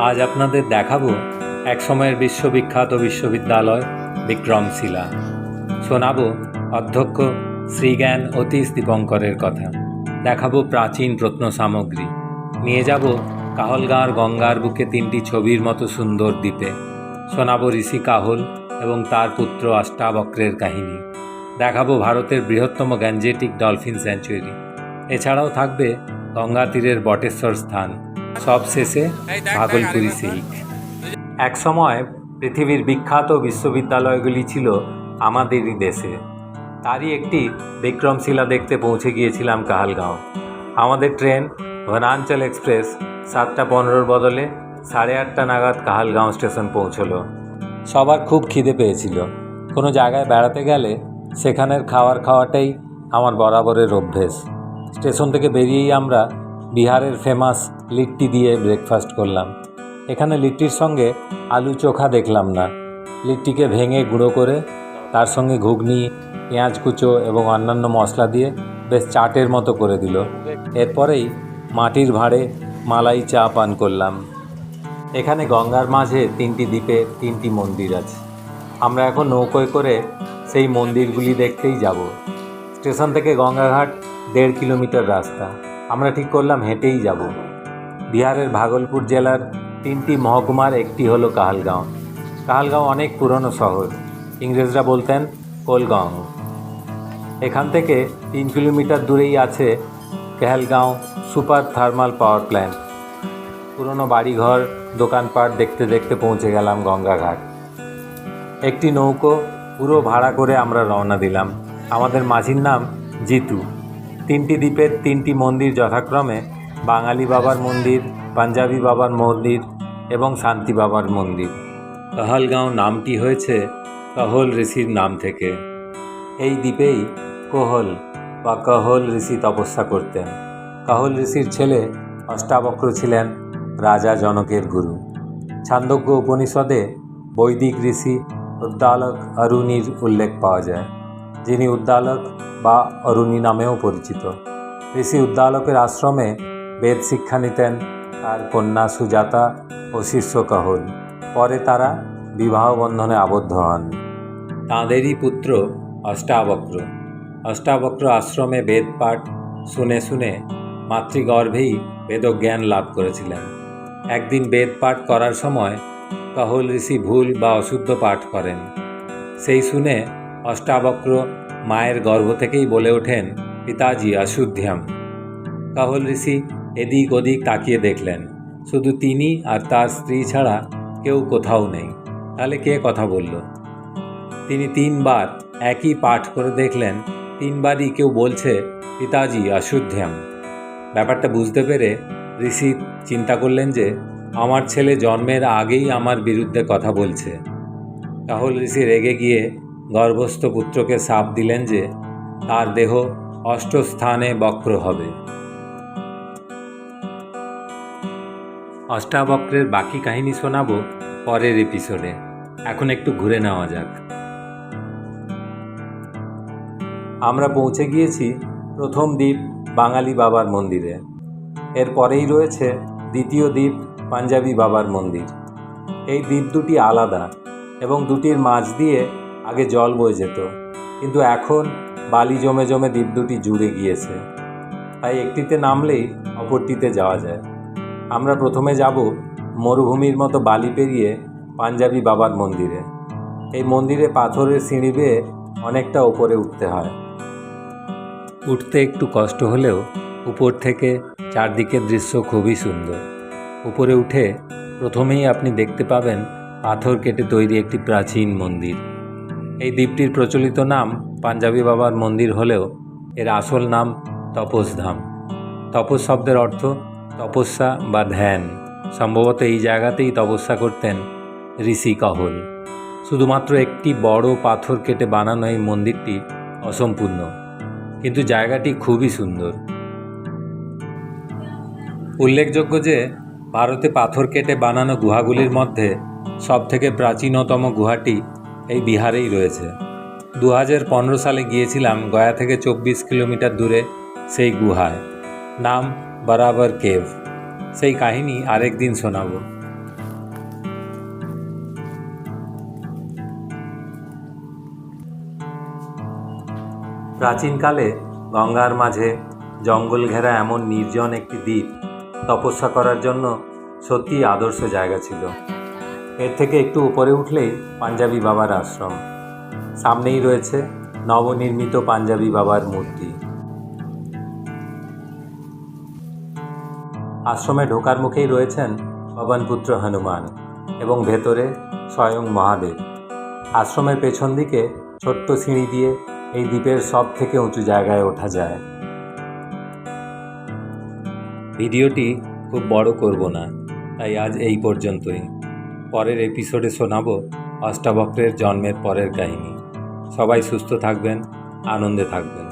আজ আপনাদের দেখাবো এক সময়ের বিশ্ববিখ্যাত বিশ্ববিদ্যালয় বিক্রমশিলা শোনাব অধ্যক্ষ শ্রীজ্ঞান অতীশ দীপঙ্করের কথা। দেখাবো প্রাচীন প্রত্ন সামগ্রী। নিয়ে যাব কাহলগাঁর গঙ্গার বুকে তিনটি ছবির মতো সুন্দর দ্বীপে। শোনাবো ঋষি কাহল এবং তার পুত্র অষ্টাবক্রের কাহিনী। দেখাবো ভারতের বৃহত্তম গ্যাঞ্জেটিক ডলফিন স্যাঞ্চুয়ারি। এছাড়াও থাকবে গঙ্গা তীরের বটেশ্বর স্থান। সব শেষে ভাগলপুরি এক সময় পৃথিবীর বিখ্যাত বিশ্ববিদ্যালয়গুলি ছিল আমাদেরই দেশে। তারই একটি বিক্রমশিলা দেখতে পৌঁছে গিয়েছিলাম কাহালগাঁও। আমাদের ট্রেন বনাঞ্চল এক্সপ্রেস সাতটা পনেরোর বদলে সাড়ে আটটা নাগাদ কাহালগাঁও স্টেশন পৌঁছলো। সবার খুব খিদে পেয়েছিল। কোনো জায়গায় বেড়াতে গেলে সেখানের খাবার খাওয়াটাই আমার বরাবরের অভ্যেস। স্টেশন থেকে বেরিয়েই আমরা বিহারের ফেমাস লিট্টি দিয়ে ব্রেকফাস্ট করলাম। এখানে লিট্টির সঙ্গে আলু চোখা দেখলাম না। লিট্টিকে ভেঙে গুঁড়ো করে তার সঙ্গে ঘুগনি, পেঁয়াজ কুচো এবং অন্যান্য মশলা দিয়ে বেশ চাটের মতো করে দিল। এরপরেই মাটির ভাঁড়ে মালাই চা পান করলাম। এখানে গঙ্গার মাঝে তিনটি দ্বীপে তিনটি মন্দির আছে। আমরা এখন নৌকোয় করে সেই মন্দিরগুলি দেখতেই যাব। স্টেশন থেকে গঙ্গাঘাট দেড় কিলোমিটার রাস্তা। আমরা ঠিক করলাম হেঁটেই যাব। বিহারের ভাগলপুর জেলার তিনটি মহকুমার একটি হলো কাহালগাঁও। কাহালগাঁও অনেক পুরনো শহর। ইংরেজরা বলতেন, কোলগাঁও। এখান থেকে তিন কিলোমিটার দূরেই আছে Kahalgaon super thermal power plant. পুরনো বাড়িঘর, দোকানপাট দেখতে দেখতে পৌঁছে গেলাম গঙ্গাঘাট। একটি নৌকো পুরো ভাড়া করে আমরা রওনা দিলাম। আমাদের মাঝির নাম জিতু। তিনটি দ্বীপের তিনটি মন্দির যথাক্রমে বাঙালি বাবার মন্দির, পাঞ্জাবি বাবার মন্দির এবং শান্তি বাবার মন্দির। কহলগাঁও নামটি হয়েছে কাহল ঋষির নাম থেকে। এই দ্বীপেই কোহল বা কহল ঋষি তপস্যা করতেন। কাহল ঋষির ছেলে অষ্টাবক্র ছিলেন রাজা জনকের গুরু। ছান্দোগ্য উপনিষদে বৈদিক ঋষি উদ্দালক অরুণীর উল্লেখ পাওয়া যায়। যিনি উদ্দালক বা অরুণী নামেও পরিচিত। ঋষি উদ্দালকের আশ্রমে বেদ শিক্ষা নিতেন তার কন্যা সুজাতা ও শিষ্য কহল। পরে তারা বিবাহ বন্ধনে আবদ্ধ হন। তাঁদেরই পুত্র অষ্টাবক্র। অষ্টাবক্র আশ্রমে বেদ পাঠ শুনে শুনে মাতৃগর্ভেই বেদজ্ঞান লাভ করেছিলেন। একদিন বেদ পাঠ করার সময় কহল ঋষি ভুল বা অশুদ্ধ পাঠ করেন। সেই শুনে অষ্টাবক্র মায়ের গর্ভ থেকেই বলে ওঠেন, পিতাজি, অশুদ্ধ্যাম। কাহল ঋষি এদিক ওদিক তাকিয়ে দেখলেন, শুধু তিনি আর তার স্ত্রী ছাড়া কেউ কোথাও নেই। তাহলে কে কথা বলল? তিনি তিনবার একই পাঠ করে দেখলেন, তিনবারই কেউ বলছে, পিতাজি, অশুদ্ধ্যাম। ব্যাপারটা বুঝতে পেরে ঋষি চিন্তা করলেন যে, আমার ছেলে জন্মের আগেই আমার বিরুদ্ধে কথা বলছে। রাহুল ঋষি রেগে গিয়ে গর্ভস্থ পুত্রকে সাপ দিলেন যে তার দেহ অষ্টস্থানে বক্র হবে। অষ্টাবক্রের বাকি কাহিনী শোনাবো পরের এপিসোডে। এখন একটু ঘুরে নেওয়া যাক। আমরা পৌঁছে গিয়েছি প্রথম দ্বীপ বাঙালি বাবার মন্দিরে। এরপরেই রয়েছে দ্বিতীয় দ্বীপ পাঞ্জাবি বাবার মন্দির। এই দ্বীপ দুটি আলাদা এবং দুটির মাঝ দিয়ে আগে জল বয়ে যেত। কিন্তু এখন বালি জমে জমে দ্বীপ দুটি জুড়ে গিয়েছে। তাই একটিতে নামলেই অপরটিতে যাওয়া যায়। আমরা প্রথমে যাব মরুভূমির মতো বালি পেরিয়ে পাঞ্জাবি বাবার মন্দিরে। এই মন্দিরে পাথরের সিঁড়ি বেয়ে অনেকটা ওপরে উঠতে হয়। উঠতে একটু কষ্ট হলেও উপর থেকে চারদিকের দৃশ্য খুবই সুন্দর। উপরে উঠে প্রথমেই আপনি দেখতে পাবেন পাথর কেটে তৈরি একটি প্রাচীন মন্দির। এই দ্বীপটির প্রচলিত নাম পাঞ্জাবি বাবার মন্দির হলেও এর আসল নাম তপসধাম। তপস শব্দের অর্থ তপস্যা বা ধ্যান। সম্ভবত এই জায়গাতেই তপস্যা করতেন ঋষি কহল। শুধুমাত্র একটি বড় পাথর কেটে বানানো এই মন্দিরটি অসম্পূর্ণ, কিন্তু জায়গাটি খুবই সুন্দর। উল্লেখযোগ্য যে ভারতে পাথর কেটে বানানো গুহাগুলির মধ্যে সবথেকে প্রাচীনতম গুহাটি এই বিহারেই রয়েছে। দু হাজার পনেরো সালে গিয়েছিলাম গয়া থেকে চব্বিশ কিলোমিটার দূরে সেই গুহায়। নাম বরাবর কেভ। সেই কাহিনী আরেক দিন শোনাবো। প্রাচীনকালে গঙ্গার মাঝে জঙ্গল ঘেরা এমন নির্জন একটি দ্বীপ তপস্যা করার জন্য সত্যি আদর্শ জায়গা ছিল। এর থেকে একটু উপরে উঠলেই পাঞ্জাবি বাবার আশ্রম। সামনেই রয়েছে নবনির্মিত পাঞ্জাবি বাবার মূর্তি। আশ্রমে ঢোকার মুখেই রয়েছেন পবনপুত্র হনুমান এবং ভেতরে স্বয়ং মহাদেব। আশ্রমের পেছন দিকে ছোট্ট সিঁড়ি দিয়ে এই দ্বীপের সব থেকে উঁচু জায়গায় ওঠা যায়। ভিডিওটি খুব বড় করব না, তাই আজ এই পর্যন্তই। পরের এপিসোডে শোনাবো অষ্টাবক্রের জন্মের পরের কাহিনী। সবাই সুস্থ থাকবেন আনন্দে থাকবেন।